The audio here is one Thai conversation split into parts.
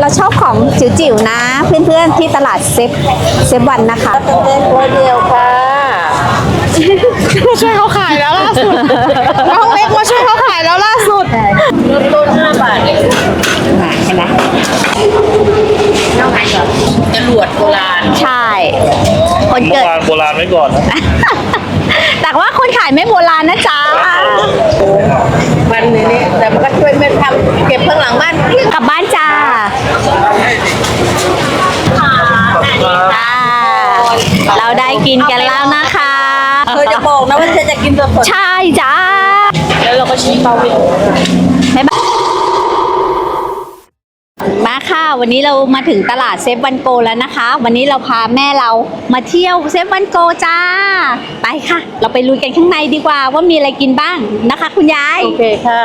เราชอบของจิ๋วๆนะ เพื่อนๆที่ตลาดเซฟเซฟวันนะคะเป็นตัวเดียวค่ะมาช่วยเขาขายแล้วล่าสุดน้องเล็กมาช่วยเขาขายแล้วล่าสุดเริ่มต้นห้าบาทเองเห็นไหมจรวดโบราณ ใช่ คนเกิดวางโบราณไว้ก่อนนะแต่ว่าคนขายไม่โบราณนะจ๊ะมันนี่ แต่มันก็ช่วยแม่ทำเก็บข้างหลังบ้านเรียกกลับบ้านจ้าอ่าเราได้กินกันแล้วนะคะเธอจะบอกนะว่าเธอจะกินสดใช่จ้าๆแล้วเราก็ชี้เป้าไปบ๊ายบายมาค่ะ วันนี้เรามาถึงตลาดเซฟวันโกแล้วนะคะ วันนี้เราพาแม่เรามาเที่ยวเซฟวันโกจ้า ไปค่ะ เราไปลุยกันข้างในดีกว่าว่ามีอะไรกินบ้างนะคะ คุณยาย โอเคค่ะ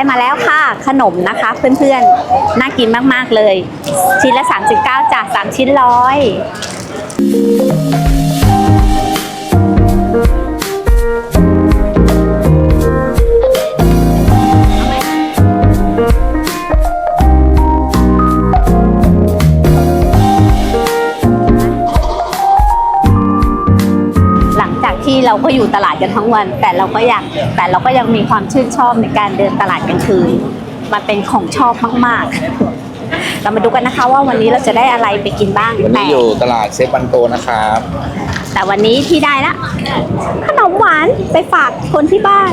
ได้มาแล้วค่ะ ขนมนะคะ เพื่อนๆ น่ากินมากๆเลย ชิ้นละ 39จาก3ชิ้นร้อย กที่เราก็อยู่ตลาดกันทั้งวัน แต่เราก็อยากแต่เราก็ยังมีความชื่นชอบในการเดินตลาดกลางคืนมันเป็นของชอบมากๆ เรามาดูกันนะคะว่าวันนี้เราจะได้อะไรไปกินบ้างวันแต่นี้อยู่ตลาดเซฟวันโตนะครับ แต่วันนี้ที่ได้ละขนมหวานไปฝากคนที่บ้าน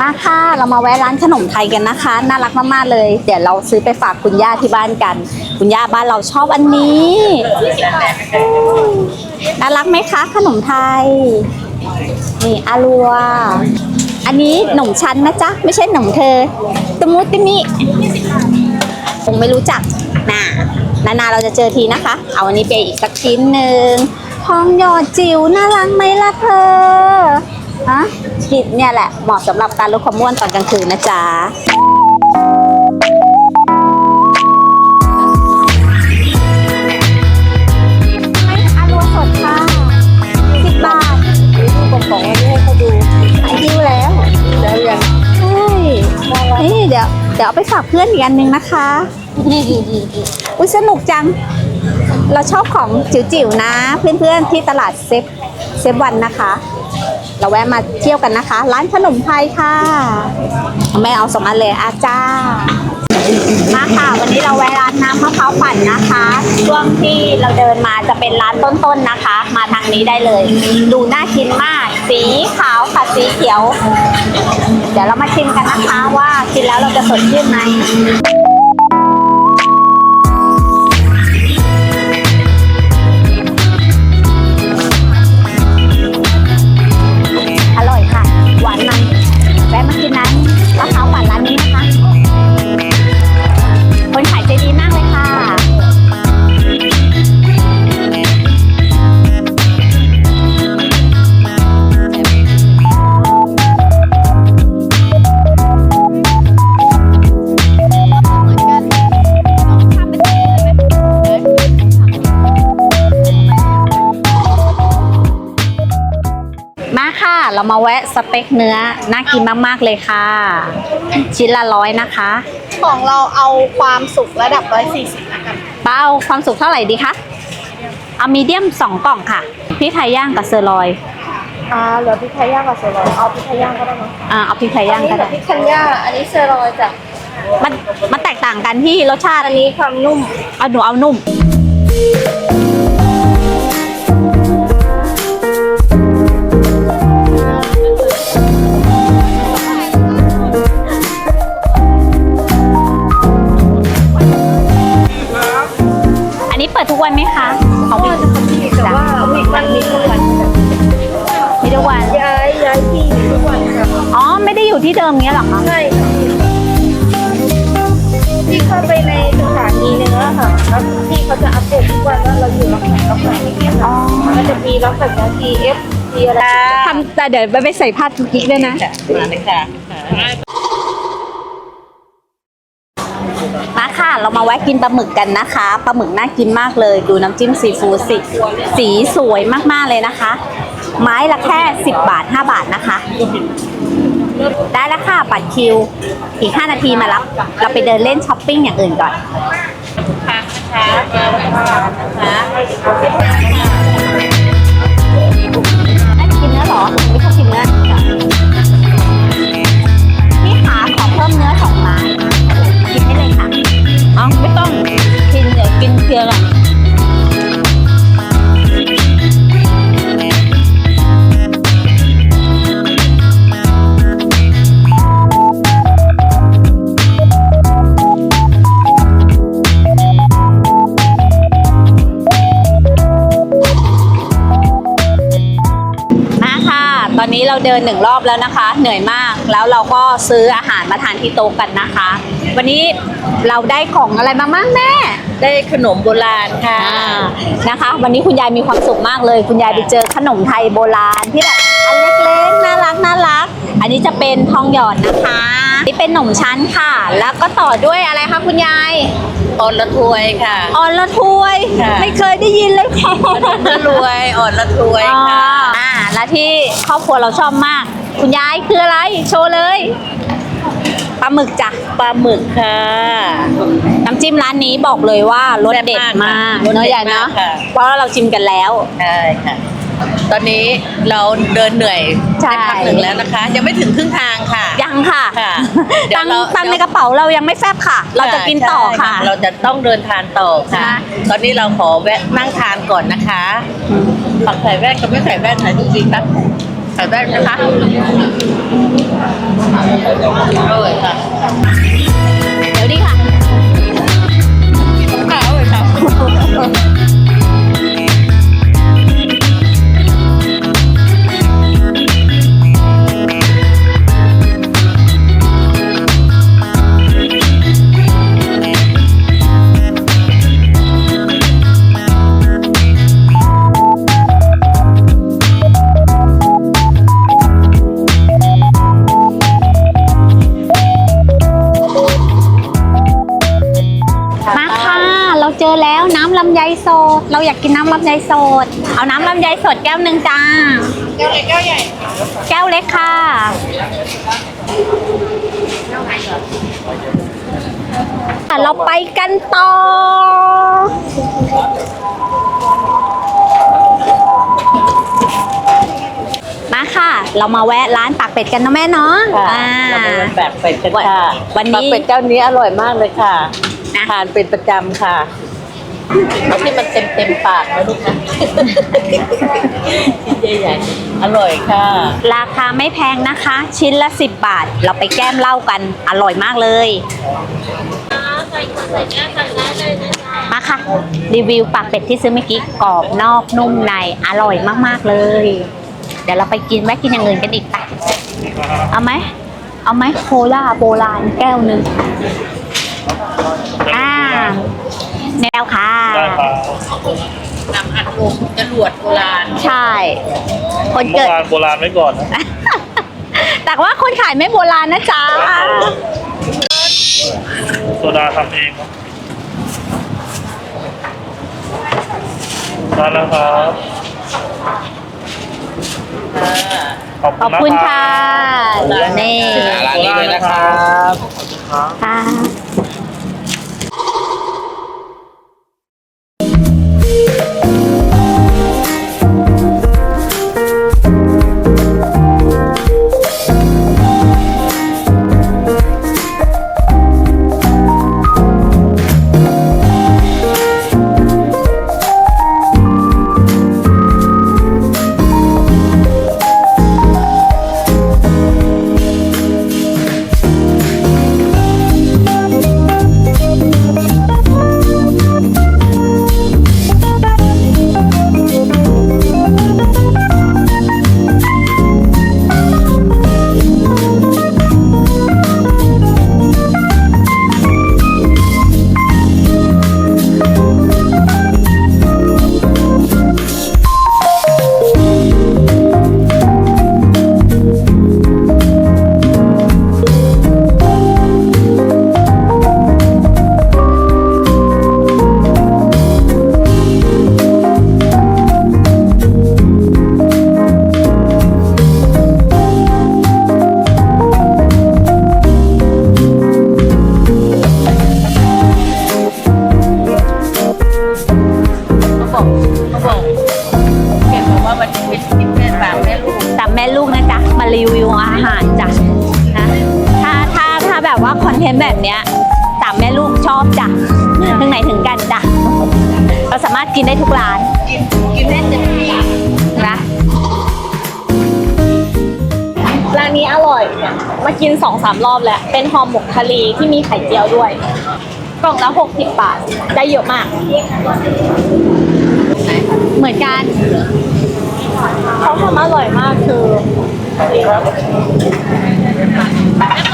มาค่ะ เรามาแวะร้านขนมไทยกันนะคะ น่ารักมากๆเลย เดี๋ยวเราซื้อไปฝากคุณย่าที่บ้านกัน คุณย่าบ้านเราชอบอันนี้น่ารักไหมคะ ขนมไทย นี่อาลัว อันนี้หนมชั้นนะจ๊ะ ไม่ใช่หนมเธอตมุติมิคงไม่รู้จักน่ะนานาเราจะเจอทีนะคะ เอาอันนี้ไปอีกสักชิ้นหนึ่งทองหยอดจิ๋วน่ารักไหมล่ะเธอ ฮะคิดเนี่ยแหละเหมาะสำหรับการลดความอ้วนตอนกลางคืนนะจ๊ะไม่อารัวสดค่ะสิบบาทกระป๋องอันนี้ให้เขาดูยิ้วแล้วแล้วยังใช่นี่เดี๋ยวเดี๋ยวเอาไปฝากเพื่อนอีกอันหนึงนะคะอุ้ยสนุกจัง เราชอบของจิ๋วๆนะ เพื่อนๆที่ตลาดเซฟเซฟวันนะคะ เราแวะมาเที่ยวกันนะคะ ร้านขนมไทยค่ะแม่เอาสองอันเลยอาจ้ามาค่ะ วันนี้เราแวะร้านน้ำมะพร้าวปั่นนะคะ ช่วงที่เราเดินมาจะเป็นร้านต้นๆนะคะ มาทางนี้ได้เลย ดูน่ากินมาก สีขาวค่ะสีเขียว เดี๋ยวเรามาชิมกันนะคะว่ากินแล้วเราจะสดชื่นไหม เรามาแวะสเต็กเนื้อน่ากินมากๆเลยค่ะ ชิ้นละร้อยนะคะ ของเราเอาความสุกระดับ 140นะคะเป้าความสุขเท่าไหร่ดีคะเอามีเดียมสองกล่องค่ะพริกไทยย่างกับเซอร์ลอยอ่าเหลือพริกไทยย่างกับเซอร์รอยเอาพริกไทยย่างก็ได้เนอะอ่าเอาพริกไทยย่างก็ได้พริกคันย่าอันนี้เซอร์รอยจ้ะมันมันแตกต่างกันที่รสชาติอันนี้ความนุ่ม เอาหนูเอานุ่มอั ที่เดิมเงี้ยเหรอคะใช่เข้าไปในสถานีเนื้อค่ะแล้วที่เขาจะอัปเดตทุกวันว่าเราอยู่ล็อกไหนล็อกไหนอย่างเงี้ยค่ะมันจะมีล็อกแบบนี้ TF ทีอะไรทำแต่เดี๋ยวไปใส่ผ้าทุกกิ๊กด้วยนะมาเลยค่ะมาค่ะ เรามาแวะกินปลาหมึกกันนะคะปลาหมึกน่ากินมากเลย ดูน้ำจิ้มซีฟู้ดสิสีสวยมากๆเลยนะคะ ไม้ละแค่ 10 บาท 5 บาทนะคะ ได้แล้วค่ะ บัตรคิว อีก 5 นาทีมารับ เราไปเดินเล่นช้อปปิ้งอย่างอื่นก่อนได้กินเนื้อเหรอไม่ชอ เราเดินหนึ่งรอบแล้วนะคะ เหนื่อยมากแล้วเราก็ซื้ออาหารมาทานที่โต๊ะกันนะคะ วันนี้เราได้ของอะไรมาบ้างแม่ได้ขนมโบราณค่ะอ่านะคะ วันนี้คุณยายมีความสุขมากเลย คุณยายไปเจอขนมไทยโบราณที่แบบอันเล็กๆน่ารักน่ารัก อั นนี้จะเป็นทองหยอดนะคะ นี่เป็นขนมชั้นค่ะ แล้วก็ต่อด้วยอะไรคะคุณยายอ่อนละทวยค่ะ อ่อนละทวย ค่ะ ไม่เคยได้ยินเลยค่ะละรวยอ่อนละทวยอ๋อค่ะ อ่าและที่ครอบครัวเราชอบมาก คุณยายคืออะไร โชว์เลยปลาหมึกจ้ะ ปลาหมึกค่ะ น้ำจิ้มร้านนี้บอกเลยว่ารสเด็ดมากแซ่บมากค่ะเนอะยายเนาะรสเด็ดมากค่ะ เพราะว่าเราชิมกันแล้ว ใช่ค่ะ ตอนนี้เราเดินเหนื่อยใช่ ได้พักหนึ่งแล้วนะคะ ยังไม่ถึงครึ่งทางค่ะ ยังค่ะค่ะเดี๋ยวตังค์เรา ตังค์ในกระเป๋าเรายังไม่แฟบค่ะ เราจะกินต่อค่ะใช่เราจะต้องเดินทานต่อค่ะใช่ตอนนี้เราขอแวะนั่งทานก่อนนะคะปักใส่แว่นกับไม่ใส่แว่นไหนดูสิครับใส่แว่นนะคะอร่อยค่ะ เราอยากกินน้ำลำไยสด เอาน้ำลำไยสดแก้วหนึ่งจ้า แก้วเล็กแก้วใหญ่ แก้วเล็กค่ะ เราไปกันต่อ มาค่ะ เรามาแวะร้านปากเป็ดกันนะแม่เนาะค่ะอ่า เราไปวันแปดเป็ดกันค่ะวันนี้ปักเป็ดเจ้านี้อร่อยมากเลยค่ะนะ ทานเป็นประจำค่ะ เอาที่มันเต็มเต็มๆปากนะลูกนะชิ้นใหญ่ๆ อร่อยค่ะ ราคาไม่แพงนะคะ ชิ้นละ 10 บาท เราไปแก้มเหล้ากัน อร่อยมากเลยมาค่ะ รีวิวปากเป็ดที่ซื้อเมื่อกี้กรอบนอกนุ่มในอร่อยมากๆเลย เดี๋ยวเราไปกินแวะกินอย่างอื่นกันอีกไปเอาไหมเอาไหมโคลาโบราณแก้วหนึ่งอ่า แนวค่ะน้ำอัดลมจรวดโบราณใช่ คนโบเกิดราณโบราณไว้ก่อนนะแต่ว่าคนขายไม่โบราณนะจ๊ะ โซดาทำเองครับได้แล้วครับขอบขอบคุคุณณนะค่ะรับนี่ ร้านนี้เลยนะครับ ค่ะามรอบแล้วเป็นห่อหมกทะเลที่มีไข่เจียวด้วย กล่องละหกสิบบาท ได้เยอะมาก เหมือนกันเขาทำอร่อยมากคือครับเรียบ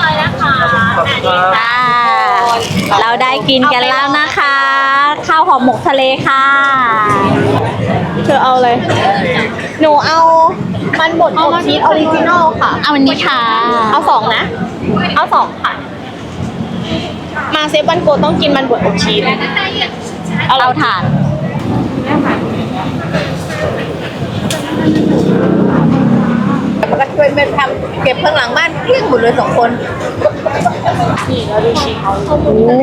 ร้อยนะคะค่ะเราได้กินกันแล้วนะคะ ข้าวหอมหมกทะเลค่ะ เธอเอาเลย หนูเอามันบดอบชีสออริจินอลค่ะ เอาวันนี้ค่ะ เอาสองนะ เอาสองค่ะ มาเซฟบันโกต้องกินมันบดอบชีสเอาถ่าน มันก็ช่วยแม่ทำเก็บข้างหลังบ้านเกลี้ยงหมดเลยสองคนนี่แล้วดูชีสเขาโอ้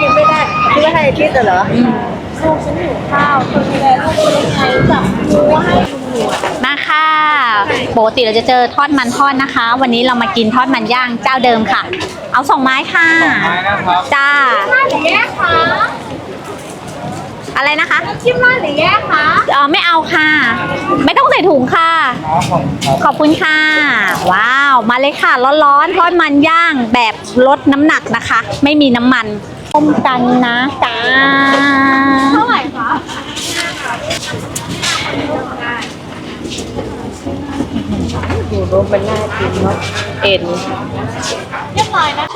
กินไม่ได้คิดว่าให้คิดเหรอลูกฉันหิวข้าวเธอดูแลลูกเป็นยังไงจับมือให้หนู มาค่ะปกติเราจะเจอทอดมันทอดนะคะ วันนี้เรามากินทอดมันย่างเจ้าเดิมค่ะ เอาสองไม้ค่ะไม้นะครับจ้าหรือแยกคะอะไรนะคะจิ้มราดหรือแยกคะเออไม่เอาค่ะ ไม่ต้องใส่ถุงค่ะอ๋อของครับขอบคุณค่ะ ว้าว มาเลยค่ะร้อนๆทอดมันย่างแบบลดน้ำหนักนะคะ ไม่มีน้ำมันต้มกันนะจ้าเท่าไหร่คะ ดูรูปมันน่ากินเนาะเอ็นเรียบร้อยนะ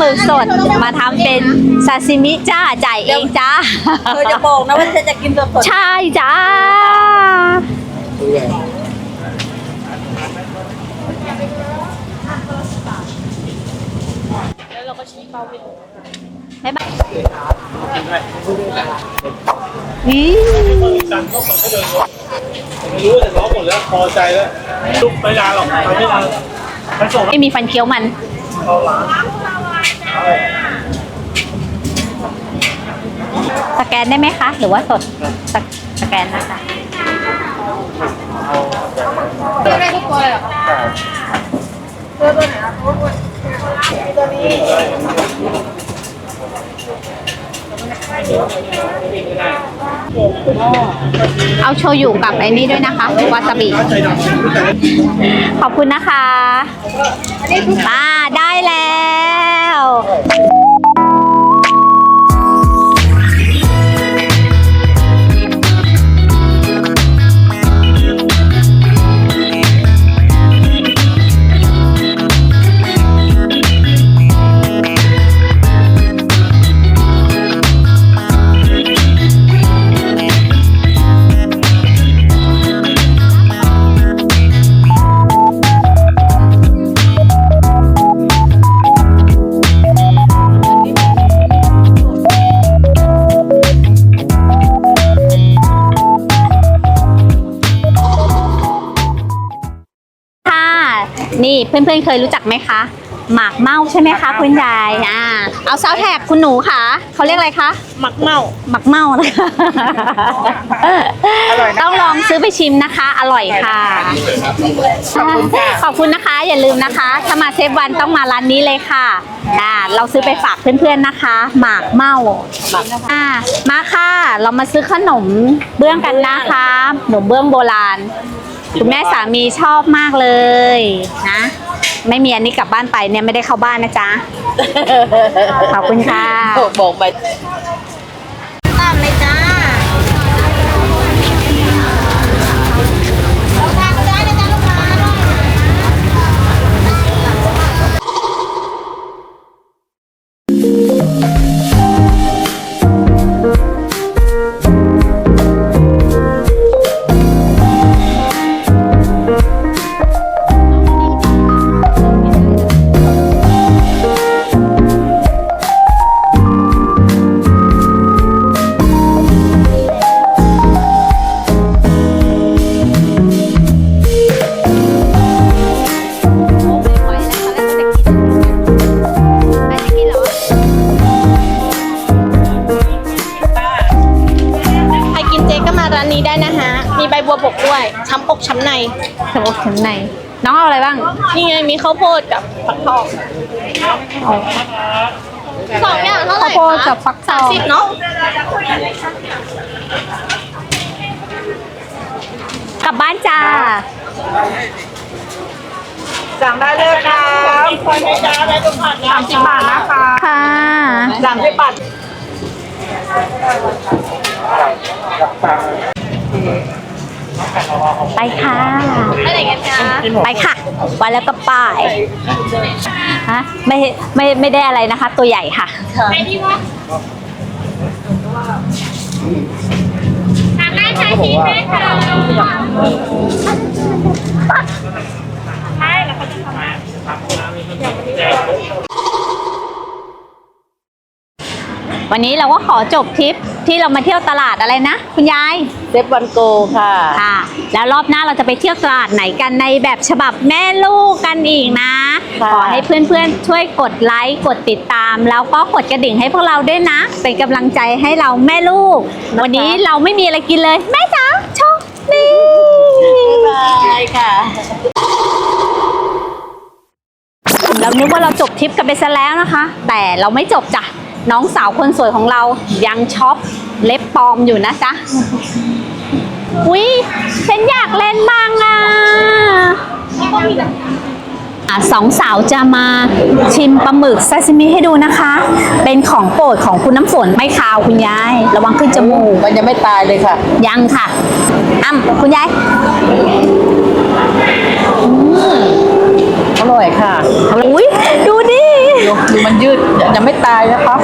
หมึกสดมาทำเป็นซาซิมิจ้าจ่ายเองจ้า เธอจะบอกนะว่าเธอจะกินสดๆใช่จ้า แล้วเราก็ชี้เป้าไปดูบ๊ายบายนี่จันก็ผมก็เดินรถไม่รู้แต่ร้องหมดแล้วพอใจแล้วลุกไม่นานหรอกไปไม่นานไปส่งไม่มีฟันเคี้ยวมันเขาร้าน สแกนได้ไหมคะ หรือว่าสดสกสแกนนะคะเลือกได้ทุกตัวเลยเหรอคะเลือกตัวไหนคะตัวนี้เอาโชยุกับไอ้นี่ด้วยนะคะวาซาบิ ขอบคุณนะคะมาได้แล้ว นี่เพื่อนๆเคยรู้จักไหมคะ หมากเมาใช่ไหมคะ คุณยายอ่าเอาซาวแท็กคุณหนูค่ะเขาเรียกอะไรคะ หมักเมาหมักเมานะคะต้องลองซื้อไปชิมนะคะ อร่อยค่ะ ขอบคุณนะคะ อย่าลืมนะคะ ถ้ามาเซฟวันต้องมาร้านนี้เลยค่ะอ่าเราซื้อไปฝากเพื่อนๆนะคะ หมากเมาอ่ามาค่ะ เรามาซื้อขนมเบื้องกันนะคะขนมเบื้องโบราณ คุณแม่สามีชอบมากเลยนะ ไม่มีอันนี้กลับบ้านไปเนี่ยไม่ได้เข้าบ้านนะจ๊ะ ขอบคุณค่ะ บอกไป ข้าวโพดกับฟักทองสองอย่างเท่าไหร่ข้าวโพดกับฟักทองสามสิบเนาะกลับบ้านจ้าสั่งได้เลยครับคนให้จ้าได้ทุกผัดสามสิบบาทนะคะค่ะสั่งได้บัตร ไปค่ะ ไปไหนกันจ๊ะไปค่ะ ไปแล้วก็ไปฮะไม่ไม่ไม่ได้อะไรนะคะ ตัวใหญ่ค่ะไปดีวะทานได้ใช้ชีสได้ค่ะวันนี้เราก็ขอจบทริปที่เรามาเที่ยวตลาดอะไรนะ คุณยาย เซฟวันโกค่ะค่ะ แล้วรอบหน้าเราจะไปเที่ยวตลาดไหนกันในแบบฉบับแม่ลูกกันอีกนะค่ะขอให้เพื่อนๆ ช่วยกดไลค์กดติดตาม แล้วก็กดกระดิ่งให้พวกเราด้วยนะ เป็นกำลังใจให้เราแม่ลูก วันนี้เราไม่มีอะไรกินเลย แม่จ๋าโชคดีบายค่ะเรานึกว่าเราจบทริปกันไปซะแล้วนะคะ แต่เราไม่จบจ้ะน้องสาวคนสวยของเรายังช็อปเล็บปลอมอยู่นะจ๊ะ อุ้ยฉันอยากเล่นบ้างอะสองสาวจะมาชิมปลาหมึกซาซิมิให้ดูนะคะ เป็นของโปรดของคุณน้ำฝนไม่คาวคุณยาย ระวังขึ้นจมูกมันยังไม่ตายเลยค่ะ ยังค่ะ อ้ำคุณยายอร่อยค่ะ อุ้ยดูดิ ดูมันยืดยังไม่ตายนะครับ